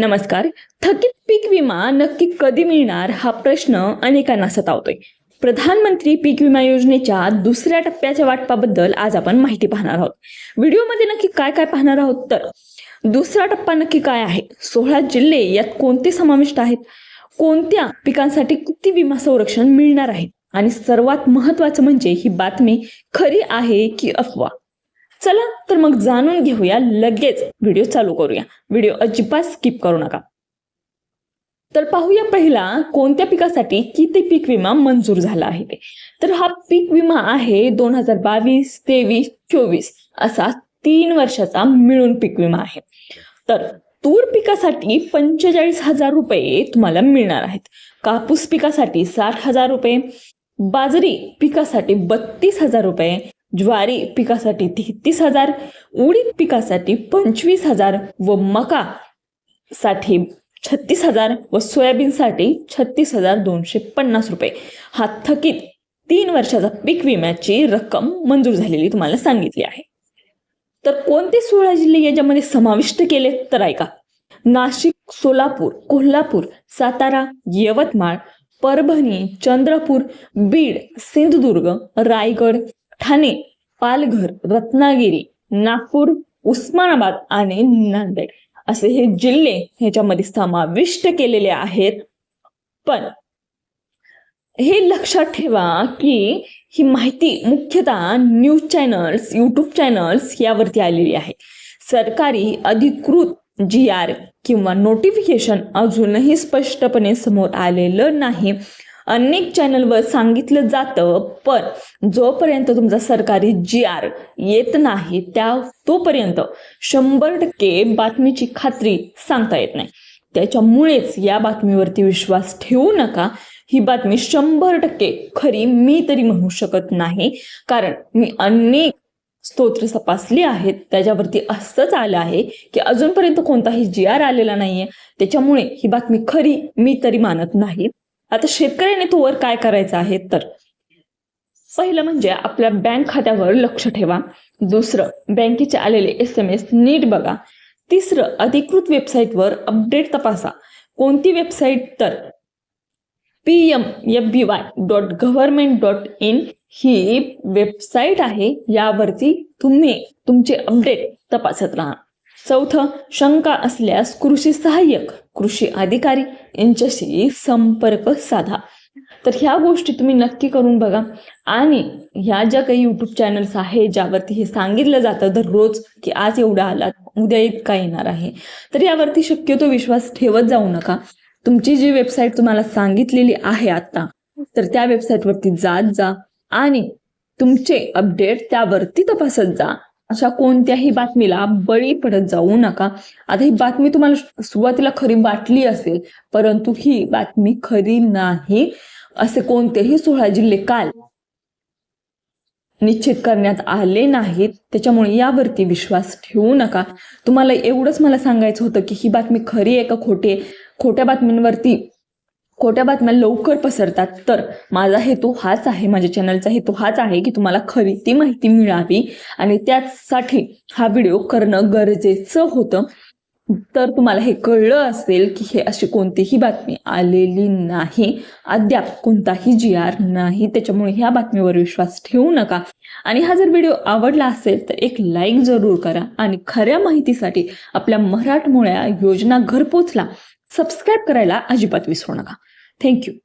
नमस्कार. थकीत पीक विमा नक्की कधी मिळणार हा प्रश्न अनेकांना सतावतोय. प्रधानमंत्री पीक विमा योजनेच्या दुसऱ्या टप्प्याच्या वाटपाबद्दल आज आपण माहिती पाहणार आहोत. व्हिडिओमध्ये नक्की काय काय पाहणार आहोत तर दुसरा टप्पा नक्की काय आहे? सोळा जिल्हे यात कोणते समाविष्ट आहेत? कोणत्या पिकांसाठी किती विमा संरक्षण मिळणार आहे? आणि सर्वात महत्वाचं म्हणजे ही बातमी खरी आहे की अफवा? चला तर मग जाणून घेऊया लगेच. व्हिडिओ चालू करूया. व्हिडिओ अजिबात स्किप करू नका. तर पाहूया पहिला कोणत्या पिकासाठी किती पीक विमा मंजूर झाला आहे? ते तर हा पीक विमा आहे दोन हजार बावीस तेवीस चोवीस असा तीन वर्षाचा मिळून पीक विमा आहे. तर तूर पिकासाठी पंचेचाळीस हजार रुपये तुम्हाला मिळणार आहेत. कापूस पिकासाठी साठ हजार रुपये बाजरी पिकासाठी बत्तीस हजार रुपये ज्वारी पिकासाठी तेहतीस हजार उडीद पिकासाठी पंचवीस हजार व मका साठी छत्तीस हजार व सोयाबीनसाठी छत्तीस हजार दोनशे पन्नास रुपये. हा थकीत तीन वर्षाचा पीक विम्याची रक्कम मंजूर झालेली तुम्हाला सांगितली आहे. तर कोणते सोळा जिल्हे याच्यामध्ये समाविष्ट केले तर ऐका. नाशिक सोलापूर कोल्हापूर सातारा यवतमाळ परभणी चंद्रपूर बीड सिंधुदुर्ग रायगड ठाणे पालघर रत्नागिरी नागपूर उस्मानाबाद आणि नांदेड असे हे जिल्हे ह्याच्यामध्ये समाविष्ट केलेले आहेत. पण हे लक्षात ठेवा की ही माहिती मुख्यतः न्यूज चॅनल्स यूट्यूब चॅनल्स यावरती आलेली आहे. सरकारी अधिकृत जी आर किंवा नोटिफिकेशन अजूनही स्पष्टपणे समोर आलेलं नाही. अनेक चॅनलवर सांगितलं जातं पण जोपर्यंत तुमचा सरकारी जी आर येत नाही त्या तोपर्यंत शंभर टक्के बातमीची खात्री सांगता येत नाही. त्याच्यामुळेच या बातमीवरती विश्वास ठेवू नका. ही बातमी शंभर टक्के खरी मी तरी म्हणू शकत नाही. कारण मी अनेक स्तोत्र तपासली आहेत. त्याच्यावरती असंच आलं आहे की अजूनपर्यंत कोणताही जी आर आलेला नाहीये. त्याच्यामुळे ही बातमी खरी मी तरी मानत नाही. आता शेतकऱ्याने तोवर काय करायचं आहे तर? पहिलं म्हणजे आपल्या बँक खात्यावर लक्ष ठेवा. दुसरं बँकेचे आलेले एस एम एस नीट बघा. तिसरं अधिकृत वेबसाईटवर अपडेट तपासा. कोणती वेबसाईट तर? P M F B Y dot government dot in he website आहे. यावरती तुम्ही तुमचे अपडेट तपासत राहा. चौथं शंका असल्यास कृषी सहाय्यक कृषी अधिकारी यांच्याशी संपर्क साधा. तर ह्या गोष्टी तुम्ही नक्की करून बघा. आणि ह्या ज्या काही यूट्यूब चॅनल्स आहे ज्यावरती हे सांगितलं जातं दररोज की आज एवढा आला उद्या इतका येणार आहे. तर यावरती शक्यतो विश्वास ठेवत जाऊ नका. तुमची जी वेबसाईट तुम्हाला सांगितलेली आहे आता तर त्या वेबसाईटवरती जात जा आणि तुमचे अपडेट त्यावरती तपासत जा. अशा कोणत्याही बातमीला बळी पडत जाऊ नका. आता ही बातमी तुम्हाला सुरुवातीला खरी वाटली असेल परंतु ही बातमी खरी नाही असे कोणतेही सोळा जिल्हे काल निश्चित करण्यात आले नाहीत. त्याच्यामुळे यावरती विश्वास ठेवू नका. तुम्हाला एवढंच मला सांगायचं होतं की ही बातमी खरी आहे का खोटी आहे? खोट्या बातमींवरती खोट्या बातम्या लवकर पसरतात. तर माझा हेतू हाच आहे माझ्या चॅनलचा हेतू हाच आहे की तुम्हाला खरी ती माहिती मिळावी आणि त्यासाठी हा व्हिडिओ करणं गरजेचं होतं. तर तुम्हाला हे कळलं असेल की हे अशी कोणतीही बातमी आलेली नाही. अद्याप कोणताही जी आर नाही. त्याच्यामुळे ह्या बातमीवर विश्वास ठेवू नका. आणि हा जर व्हिडिओ आवडला असेल तर एक लाईक जरूर करा आणि खऱ्या माहितीसाठी आपल्या मराठमोळ्या योजना घरपोचला. सबस्क्राईब करायला अजिबात विसरू नका. Thank you.